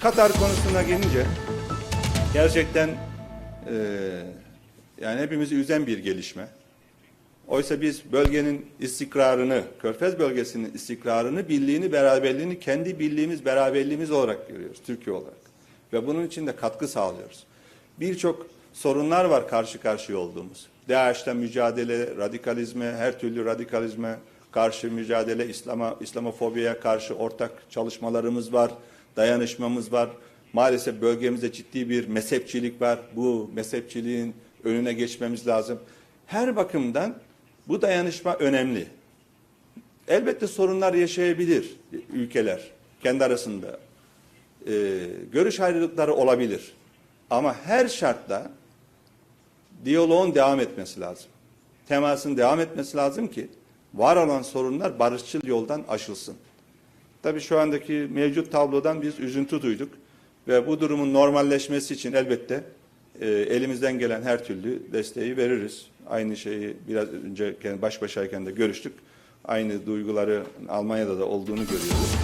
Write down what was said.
Katar konusuna gelince gerçekten eee, yani hepimizi üzen bir gelişme. Oysa biz bölgenin istikrarını, Körfez bölgesinin istikrarını, birliğini, beraberliğini kendi birliğimiz, beraberliğimiz olarak görüyoruz Türkiye olarak. Ve bunun için de katkı sağlıyoruz. Birçok sorunlar var karşı karşıya olduğumuz. DAEŞ'ten mücadele, radikalizme, her türlü radikalizme karşı mücadele, İslam'a, İslamofobiye karşı ortak çalışmalarımız var, dayanışmamız var. Maalesef bölgemizde ciddi bir mezhepçilik var. Bu mezhepçiliğin önüne geçmemiz lazım. Her bakımdan bu dayanışma önemli. Elbette sorunlar yaşayabilir ülkeler kendi arasında. Ee, görüş ayrılıkları olabilir. Ama her şartta diyaloğun devam etmesi lazım. Temasın devam etmesi lazım ki var olan sorunlar barışçıl yoldan aşılsın. Tabii şu andaki mevcut tablodan biz üzüntü duyduk ve bu durumun normalleşmesi için elbette e, elimizden gelen her türlü desteği veririz. Aynı şeyi biraz önce baş başayken de görüştük. Aynı duyguları Almanya'da da olduğunu görüyoruz.